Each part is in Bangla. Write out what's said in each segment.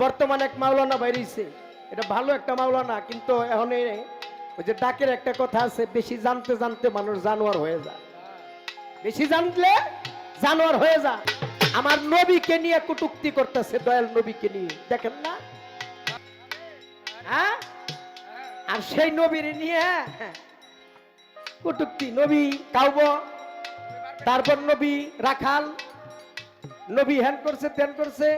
বর্তমানে এক মাওলানা বাইরেছে। এটা ভালো একটা মাওলানা কিন্তু এখন ওই যে ডাকের একটা কথা আছে বেশি জানতে জানতে মানুষ জানোয়ার হয়ে যায়। বেশি জানলে জানোয়ার হয়ে যা আমার নবীকে নিয়ে কটুক্তি করতেছে দয়াল নবীকে নিয়ে। দেখেন না? হ্যাঁ? আর সেই নবীর নিয়ে হ্যাঁ, কটুক্তি। নবী কাউব তারপর নবী রাখাল নবী হ্যান করছে তেন করছে।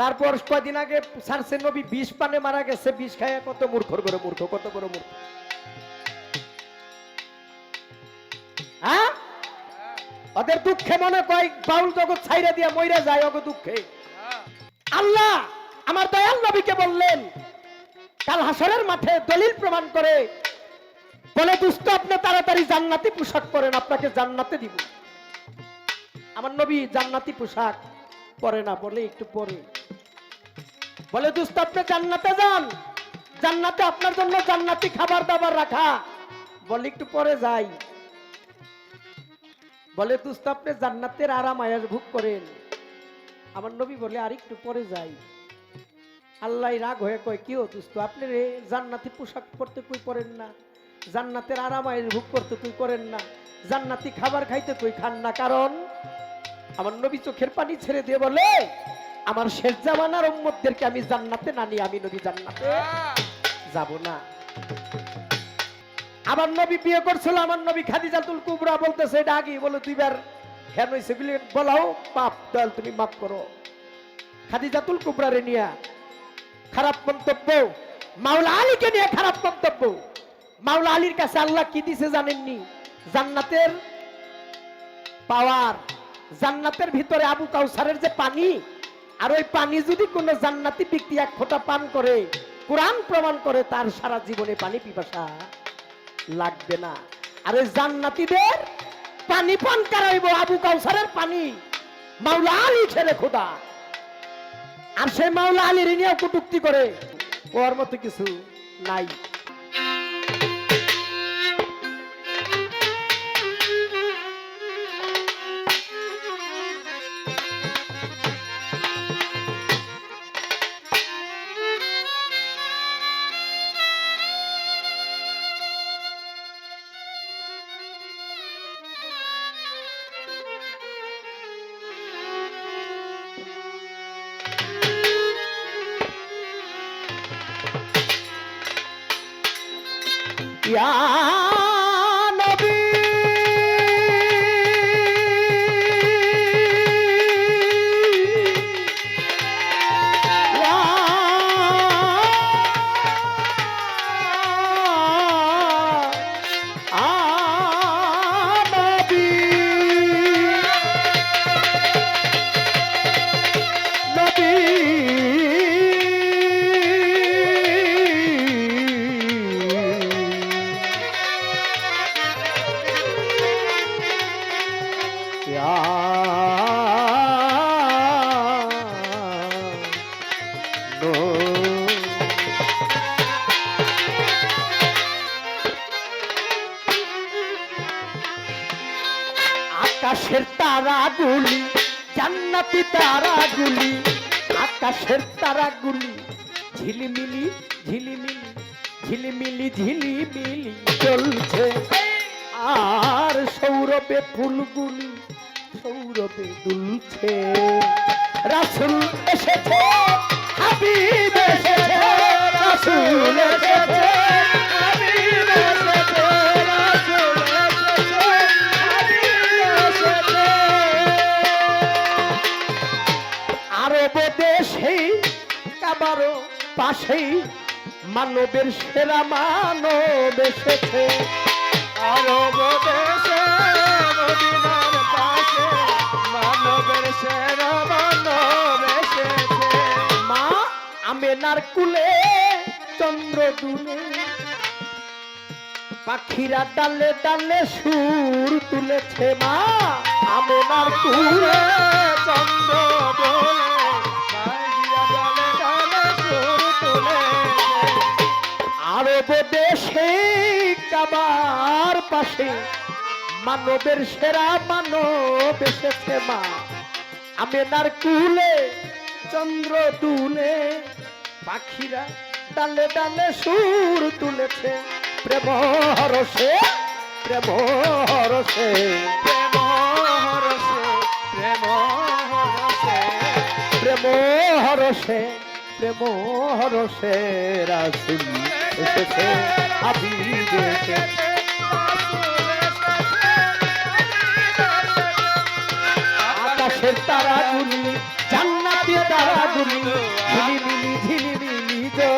তারপর কয়দিন আগে ছাড়ছে নবী বিষ পানে মারা গেছে, বিষ খায় কত মূর্খর করে মূর্খ, কত বড় মূর্খ। হ্যাঁ? ওদের দুঃখে মনে কয়, বাউল জগৎ ছাইরা দিয়া মইরা যায় অগ দুঃখে। আল্লাহ, আমার দয়াল নবীকে বললেন, কাল হাসরের মাঠে দলিল প্রমাণ করে, বলে, দুষ্ট আপনি তাড়াতাড়ি জান্নাতি পোশাক পরেন, আপনাকে জান্নাতে দিব। আমার নবী জান্নাতি পোশাক পরে না, বলে একটু পরে। বলে, দুষ্ট, আপনি জান্নাতে যান। জান্নাতে আপনার জন্য জান্নাতি খাবার দাবার রাখা। বলে, একটু পরে যাই। বলে দুস্ত আপনি জান্নাতের আরাম আয়াস ভোগ করেন। আমার নবী বলে, আর একটু পরে যাই। আল্লাহ রাগ হয়ে কয়, কি ও দুস্ত আপনি রে জান্নাতি পোশাক পরতে কই পরেন না? জান্নাতের আরাম আয়াস ভোগ করতে কই করেন না? জান্নাতি খাবার খাইতে কই খান না? কারণ আমার নবী চোখের পানি ছেড়ে দিয়ে বলে আমার শেষ জামানার উম্মতদেরকে আমি জান্নাতে না নিয়ে আমি নবী জান্নাতে। যাব না। আমার নবী বিয়ে করছিল, আমার নবী খাদিজাতুল কুবরা বলতেছে, এটা আগে বলে দুইবার হ্যান হয়েছে বলে বলাও পাপ দয়াল, তুমি মাফ করো। খাদিজাতুল কুবরা রে নিয়া খারাপ মন্তব্য, মাওলা আলীকে নিয়ে খারাপ মন্তব্য। মাওলা আলীর কাছে আল্লাহ কি দিছে জানেননি? জান্নাতের পাওয়ার, জান্নাতের ভিতরে আবু কাউসারের যে পানি আর ওই পানি যদি কোনো জান্নাতি ব্যক্তি এক ফোঁটা পান করে, কোরআন প্রমাণ করে, তার সারা জীবনে পানি পিপাসা লাগবে না। আর ওই জান্নাতীদের পানি পান করাইব, আবু কাউসারের পানি। মাওলা আলী ছেলে খোদা। আর সে মাওলা আলীর নিয়েও কটুক্তি করে। ওর মতো কিছু নাই। नो আকাশের তারাগুলি, জান্নাতি তারাগুলি, আকাশের তারাগুলি, ঝিলিমিলি ঝিলিমিলি ঝিলিমিলি ঝিলিমিলি চলছে। আর সৌরভে ফুলগুলি, সৌরভে দুলছে। রাসুল এসেছে। দেশেই কাবারও পাশেই মানবের সেরা মানব এসেছে আরব দেশে। মদিনার পাশে মানবের সেরা মানব। আমেনার কুলে চন্দ্র দুলে। পাখিরা ডালে ডালে সুর তুলেছে মা। আমেনার কুলে চন্দ্র আরব দেশে কাবার পাশে মানবের সেরা মানব এসেছে মা। আমেনার কুলে চন্দ্র তুলে পাখিরা ডালে ডালে সুর তুলেছে। প্রেম হরসে প্রেম হরসে প্রেম হরসে প্রেম হরসে প্রেম হরসে প্রেম হরসে রাসুল এসেছে হাবিব এসেছে। আকাশের তারাগুলি জান্নাতি তারাগুলি ঝিলিমিলি ঝিলিমিলি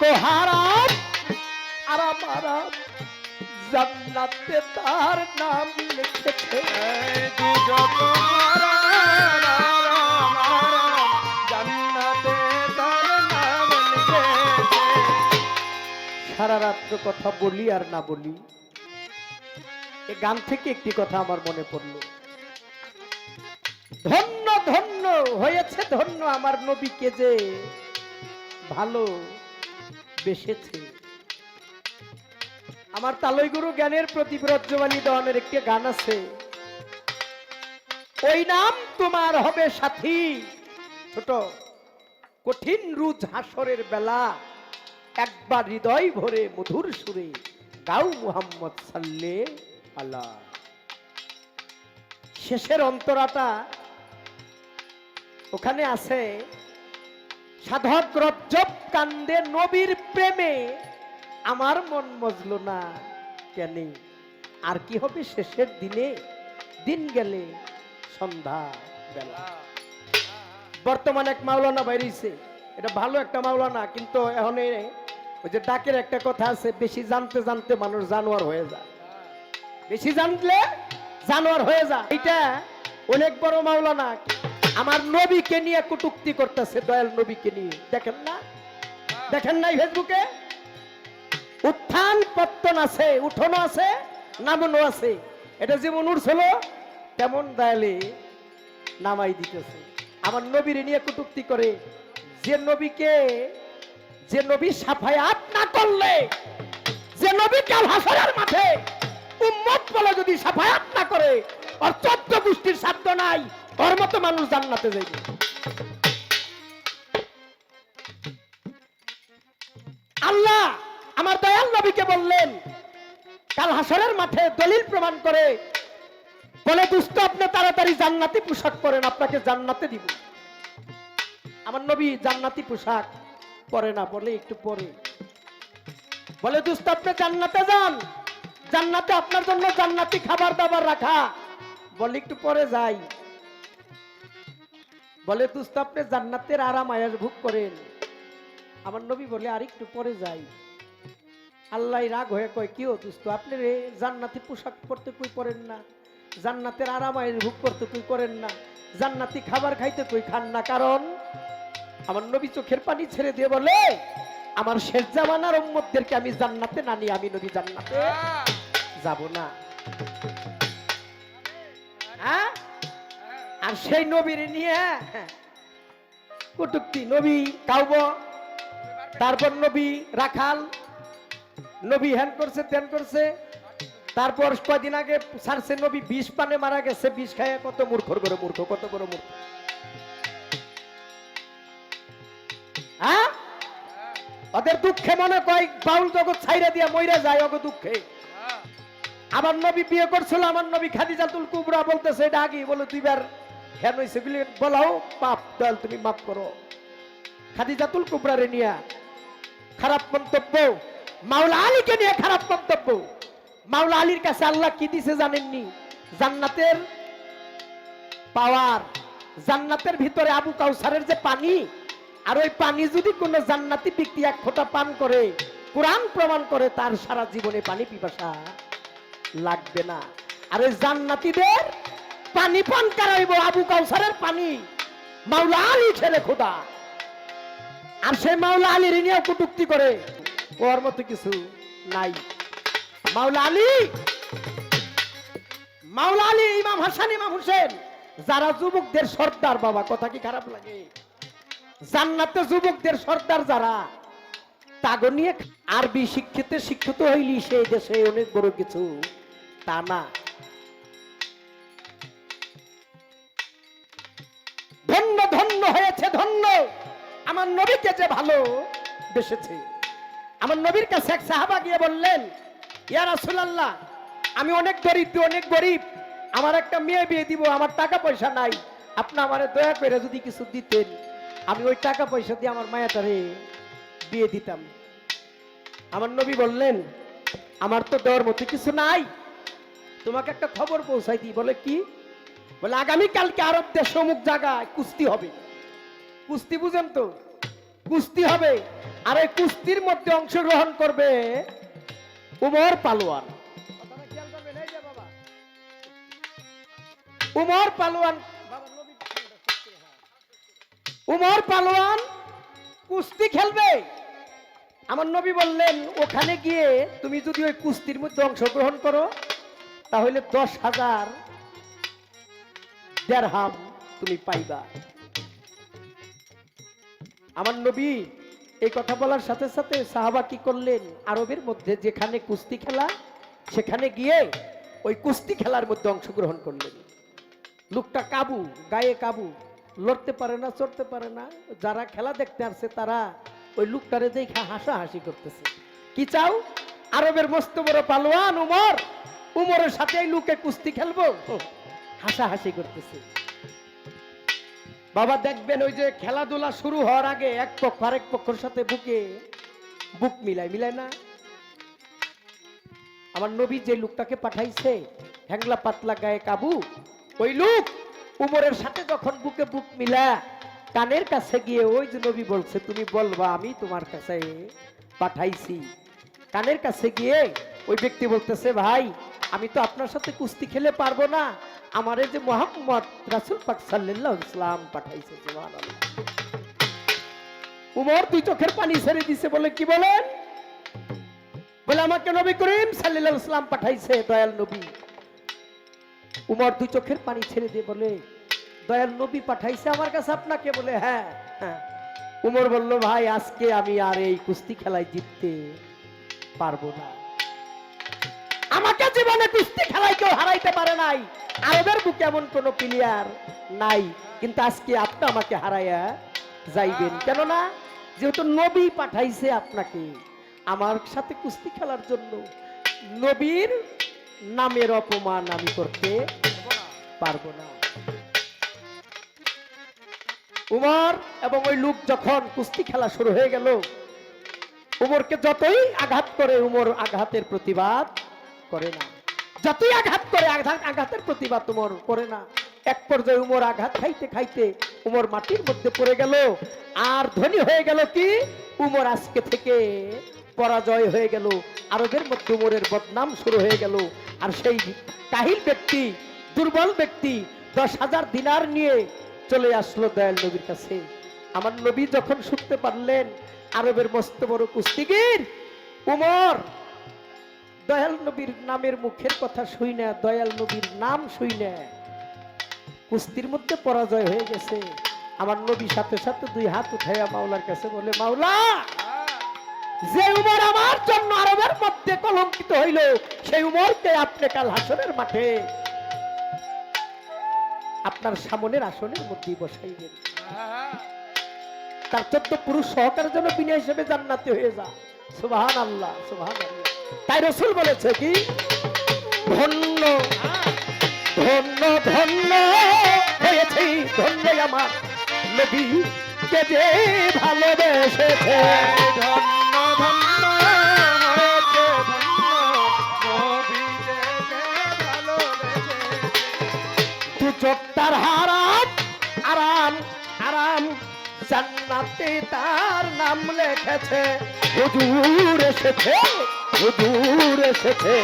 দুজক হারাম আরাম আরাম জান্নাতে তার নাম লিখেছে। সারা রাত্র কথা বলি আর না বলি। এ গান থেকে একটি কথা আমার মনে পড়ল। ধন্য ধন্য, হয়েছে ধন্য আমার নবীকে যে ভালো বেসেছে। আমার তালইগুরু জ্ঞানের প্রতি ব্রজবাণী দেওয়ানের একটি গান আছে। ওই নাম তোমার হবে সাথী। ছোট কঠিন রুজ হাসরের বেলা, একবার হৃদয় ভরে মধুর সুরে গাও মুহাম্মদ সাল্লে আল্লাহ শেষের অন্তরাটা ওখানে আছে। সাধক রজ্জব কান্দে নবীর প্রেমে আমার মন মজলো না কেন? আর কি হবে শেষের দিনে? দিন গেলে সন্ধ্যা বেলা। বর্তমান এক মাওলানা বাইরেছে। এটা ভালো একটা মাওলানা, কিন্তু এখন ওই যে ডাকের একটা কথা আছে, বেশি জানতে জানতে মানুষ জানোয়ার হয়ে যায়। বেশি জানলে জানোয়ার হয়ে যায়। এটা অনেক বড় মাওলানা আমার নবীকে নিয়ে কটুক্তি করতেছে, দয়াল নবীকে নিয়ে। দেখেন না? দেখেন নাই ফেসবুকে? উত্থান পত্তন আছে উঠোনো আছে নামনো আছে। এটা যেমন উঠছিল, তেমন দয়ালে নামাই দিতেছে। আমার নবীর নিয়ে কটুক্তি করে, যে নবীকে, যে নবী সাফায়াত না করলে, যে নবী কাল হাসরের মাঠে উম্মত বলে যদি সাফায়াত না করে, আর চোদ্দ গোষ্ঠীর সাধ্য নাই ওর মতো মানুষ জান্নাতে যাইবে। আল্লাহ আমার দয়াল নবীকে বললেন, কাল হাসরের মাঠে দলিল প্রমাণ করে বলে, দুষ্ট আপনি তাড়াতাড়ি জান্নাতি পোশাক পরেন, আপনাকে জান্নাতে দিব। আমার নবী জান্নাতি পোশাক পরে না, বলে একটু পরে। বলে, দুষ্ট আপনি জান্নাতে যান, জান্নাতে আপনার জন্য জান্নাতি খাবার দাবার রাখা। বলে, একটু পরে যাই। বলে দুষ্ট আপনি জান্নাতের আরাম আয়াস ভোগ করেন। আমার নবী বলে আর একটু পরে যাই। আল্লাহ রাগ হয়ে কয় কি ও দুস্ত আপনি রে জান্নাতি পোশাক পরতে কই পরেন না? জান্নাতের আরাম আয়াস ভোগ করতে কই করেন না? জান্নাতি খাবার খাইতে কই খান না? কারণ আমার নবী চোখের পানি ছেড়ে দিয়ে বলে আমার শেষ জামানার উম্মতদেরকে আমি জান্নাতে না নিয়ে আমি নবী জান্নাতে যাব না। হ্যাঁ আর সেই নবীর নিয়ে কটুক্তি। নবী কাউব তারপর নবী রাখাল নবী হ্যান করছে ত্যান করছে। তারপর কয়দিন আগে সারছে নবী বিষ পানে মারা গেছে বিষ খায় কত মূর্খর করে মূর্খ কত বড় মূর্খ। হ্যাঁ? ওদের দুঃখে মনে কয় বাউল জগৎ ছাইরা দিয়া মইরা যায় অগ দুঃখে। আমার নবী বিয়ে করছিল আমার নবী খাদিজাতুল কুবরা বলতেছে এটা আগে বলে দুইবার হ্যান হইছে বলে বলাও, পাপ তুমি মাফ করো। খাদিজাতুল কুবরারে খারাপ মন্তব্য, মাওলা আলীকে নিয়ে খারাপ মন্তব্য। মাওলা আলীর কাছে আল্লাহ কি দিছে জানেননি? জান্নাতের পাওয়ার, জান্নাতের ভিতরে আবু কাউসারের যে পানি, আর ওই পানি যদি কোনো জান্নাতি ব্যক্তি এক ফোঁটা পান করে, কোরআন প্রমাণ করে, তার সারা জীবনে পানি পিপাসা লাগবে না। আরে জান্নাতীদের পানি পান করাইব আবু কাউসারের পানি। মাওলা আলী ছেলে খোদা। আর সে মাওলা আলীর নিয়ে কটুক্তি করে, ওর মতো কিছু নাই। মাওলা আলী! মাওলা আলী, ইমাম হাসান, ইমাম হোসেন, যারা যুবকদের সর্দার, বাবা, কথা কি খারাপ লাগে? জান্নাতে যুবকদের সর্দার যারা, তাগো নিয়ে আরবি শিক্ষিত শিক্ষিত হইলি সেই দেশে অনেক বড় কিছু, তা না। হয়েছে ধন্য। আমার নবীকে যে ভালো বেসেছে। আমার নবীর কাছে এক সাহাবা গিয়ে বললেন, ইয়া আমি অনেক দরিদ্র অনেক গরিব। আমার একটা মেয়ে বিয়ে দিব, আমার টাকা পয়সা নাই। আপনি আমারে দয়া করে যদি কিছু দিতেন, আমি ওই টাকা পয়সা দিয়ে আমার মায়াটারে বিয়ে দিতাম। আমার নবী বললেন, আমার তো দেওয়ার মতো কিছু নাই। তোমাকে একটা খবর পৌঁছাই দিই, বলে কি? বলে, আগামীকালকে আরব দেশ অমুক জায়গায় কুস্তি হবে। কুস্তি বুঝেন তো? কুস্তি হবে, আর এই কুস্তির মধ্যে অংশগ্রহণ করবে উমর পালোয়ান। উমর পালোয়ান উমর পালোয়ান কুস্তি খেলবে। আমার নবী বললেন, ওখানে গিয়ে তুমি যদি ওই কুস্তির মধ্যে অংশগ্রহণ করো, তাহলে দশ হাজার দেড়হাম তুমি পাইবা। আমার নবী, এই কথা বলার সাথে সাথে সাহাবা কি করলেন? আরবের মধ্যে যেখানে কুস্তি খেলা, সেখানে গিয়ে ওই কুস্তি খেলার মধ্যে অংশগ্রহণ করলেন। লোকটা কাবু, গায়ে কাবু, লড়তে পারে না, চড়তে পারে না। যারা খেলা দেখতে আসছে তারা ওই লোকটারে দেখে হাসাহাসি করতেছে। কি চাও? আরবের মস্ত বড় পালোয়ান উমর। উমরের সাথে লোকে কুস্তি খেলব? হাসাহাসি করতেছে। বাবা দেখবেন ওই যে খেলাধুলা শুরু হওয়ার আগে এক পক্ষ আরেক পক্ষের সাথে বুকে বুক মিলায় মিলায় না? আমার নবী যে লোকটাকে পাঠাইছে, হ্যাংলা পাতলা গায়ে কাবু, ওই লোক উমরের সাথে যখন বুকে বুক মিলা, কানের কাছে গিয়ে ওই যে নবী বলছে, তুমি বলবা, আমি তোমার কাছে পাঠাইছি। কানের কাছে গিয়ে ওই ব্যক্তি বলতেছে, ভাই, আমি তো আপনার সাথে কুস্তি খেলে পারব না। আমারে যে মোহাম্মদ রাসুল পাক আলাইহি ইসলাম পাঠাইছে উমর দুই চোখের পানি ছেড়ে দিছে বলে কি বলেন? বলে, আমাকে নবী করিম আলাইহি ইসলাম পাঠাইছে, দয়াল নবী। উমর দুই চোখের পানি ছেড়ে দিয়ে বলে, দয়াল নবী পাঠাইছে আমার কাছে আপনাকে? বলে হ্যাঁ হ্যাঁ। উমর বলল, ভাই, আজকে আমি আর এই কুস্তি খেলায় জিততে পারব না। আমাকে জীবনে কুস্তি খেলায় কেউ হারাইতে পারে নাই। আরবের বুকে এমন কোন প্লেয়ার নাই, কিন্তু আজকে আপনি আমাকে হারাইয়া যাইবেন। কেননা, যেহেতু নবী পাঠাইছে আপনাকে, আমার সাথে কুস্তি খেলার জন্য, নবীর নামের অপমান আমি করতে পারব না। উমর এবং ওই লোক যখন কুস্তি খেলা শুরু হয়ে গেল, উমরকে যতই আঘাত করে, উমর আঘাতের প্রতিবাদ করে না। যতই আঘাত করে, আঘাত আঘাতের প্রতিবাদ উমর করে না। এক পর্যায়ে উমর আঘাত খাইতে খাইতে উমর মাটির মধ্যে পড়ে গেল। আর ধনী হয়ে গেল কি? উমর আজকে থেকে পরাজয় হয়ে গেল। আরবের মধ্যে উমরের বদনাম শুরু হয়ে গেল। আর সেই কাহিল ব্যক্তি, দুর্বল ব্যক্তি, দশ হাজার দিনার নিয়ে চলে আসলো দয়াল নবীর কাছে। আমার নবী যখন শুনতে পারলেন, আরবের মস্ত বড় কুস্তিগির, উমর দয়াল নবীর নামের মুখের কথা শুই না, দয়াল নবীর নাম শুই না। কুস্তির মধ্যে পরাজয় হয়ে গেছে। আমার নবী সাথে সাথে দুই হাত উঠাইয়া মাওলার কাছে বলে, মাওলা, যে উমর আমার জন্য আরবের মধ্যে কলঙ্কিত হইল, সেই উমরকে আপনি কাল হাসনের মাঠে আপনার সামনের আসনের মধ্যেই বসাইবেন। তার চোদ্দ পুরুষ সহকারের জন্য বিনা হিসেবে জান্নাতি হয়ে যা সুবাহান আল্লাহ সুবাহান আল্লাহ তাই রসুল বলেছে কি? ধন্য ধন্য ধন্য হয়েছে ধন্য আমার নবী কে যে ভালোবেসেছে। ধন্য ধন্য হয়েছে ধন্য নবী যে ভালোবেসেছে তু চোখ তার হারাম আরাম আরাম জান্নাতে তার নাম লেখেছে হুজুর এসেছে। হুজুর এসেছে।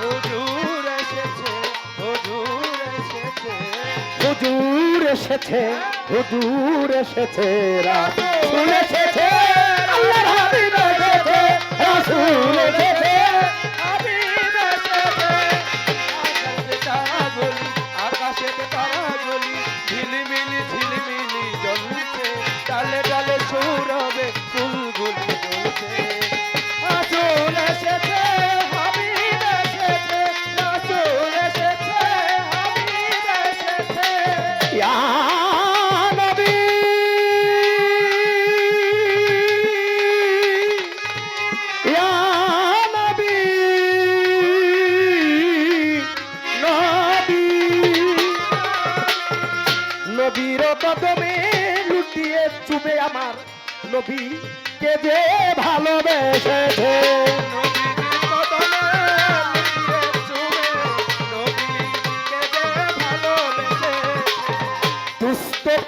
হুজুর এসেছে হুজুর এসেছে। হুজুর এসেছে হুজুর এসেছে। রাসূল এসেছে আল্লাহর হাবিব এসেছে। রাসূল নবীর কদমে লুটিয়ে চুবে আমার নবী, কে যে ভালোবেসেছে?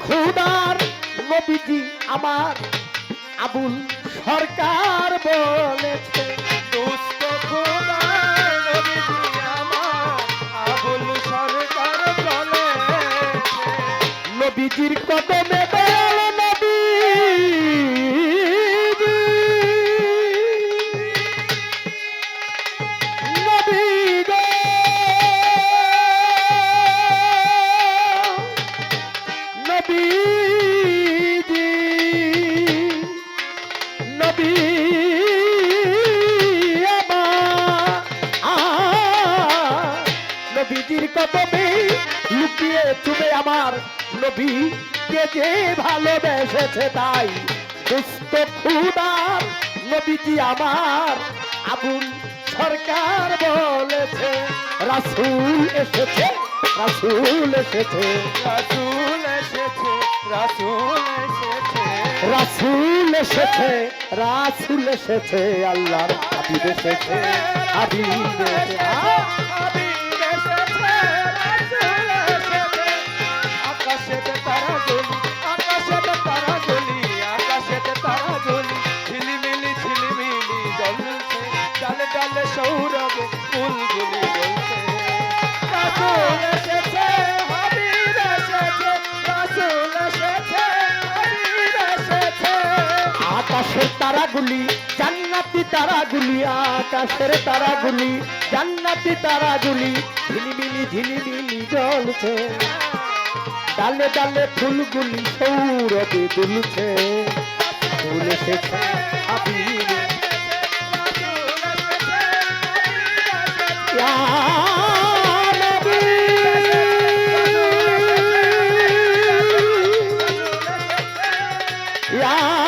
খুদার নবীজি আমার আবুল সরকার বলেছে। নবীজির কত দয়াল আবুল সরকার বলেছে রাসুল এসেছে রাসুল এসেছে। রাসুল এসেছে রাসুল এসেছে। রাসুল এসেছে রাসুল এসেছে আল্লাহ হাবিব এসেছে হাবিব এসেছে। আকাশের তারাগুলি, জান্নাতি তারাগুলি, আকাশের তারাগুলি, জান্নাতি তারাগুলি, ঝিলিমিলি ঝিলিমিলি জ্বলছে। ডালে ডালে ফুলগুলি সৌরভে দুলছে। ফুল এসেছে, হাবিব। Yeah.